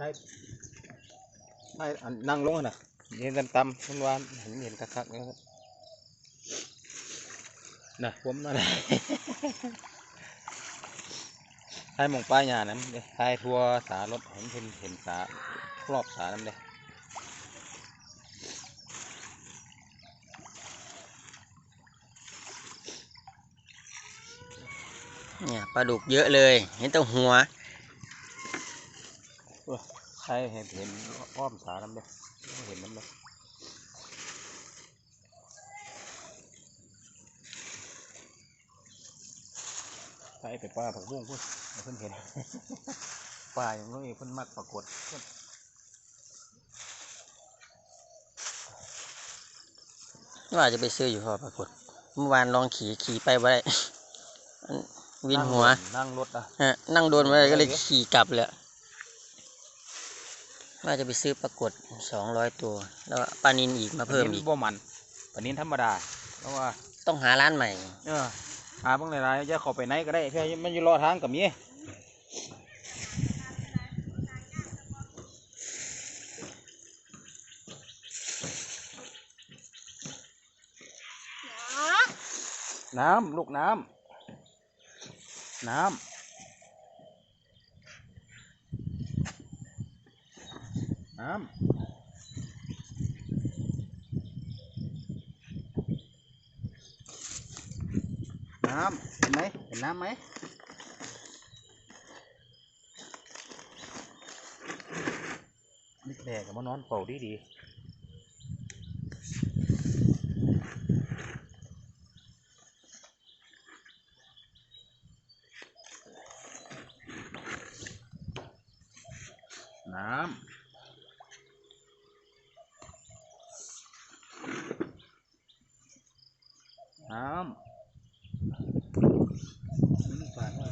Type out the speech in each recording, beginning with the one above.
ช่ใช่อันนั่งลงอะนะเห็นตำๆมันวานเห็นเห็นคักๆนี่ครับน่ะผมนั่นแหละใช่หมองป้ายหยานั้นเด้ใช่ทัวสารถเห็นเห็นเห็นสาครอบสานั่นเลยเนี่ยปลาดุกเยอะเลย เห็นแต่หัวใช่เห็นเห็นอ้อมสานั่นเลยเห็นนั่นเลยใช่ไปป้าผักบุ้งพุ่นเพิ่นเห็นป้าอย่างนี้เพิ่นมักปรากฏเพิ่นว่าจะไปซื้ออยู่พอปรากฏเมื่อวานลองขี่ขี่ไปไ่ได้มันวินหัว นั่งรถอะฮะนั่งโดนมาเลยก็เลยขี่กลับเลย ว่าจะไปซื้อปรากฏสองร้อยตัว แล้วปลานินอีกมาเพิ่มอีกบ่มันปานนี้ธรรมดา เพราะว่าต้องหาร้านใหม่ เออ หาเบิ่งหลายๆจะเข้าไปไหนก็ได้เพื่อมันอยู่รอทางกับมีน้ำลูกน้ำน้ำ น้ำ น้ำ เห็นไหม เห็นน้ำไหมนี่แหลกกับมานอนเป่าดีดีน้ำ น้ำนี่ปลาน้อย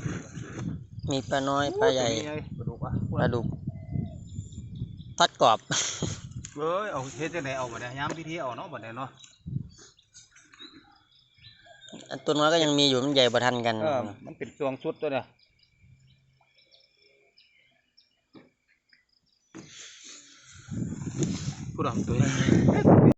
มีปลาน้อยปลาใหญ่ตัวนี้ไงปลาดุกอะปลาดุกทอดกรอบเอ้ยเอาเฮ็ดจังไดเอาบัดนี้ยามพิธีเอาเนาะบัดนี้เนาะอันตัวน้อยก็ยังมีอยู่มันใหญ่ประทันกันเออมันเป็นช่วงชุดตัวเนี่ยพูดอะตัวนี้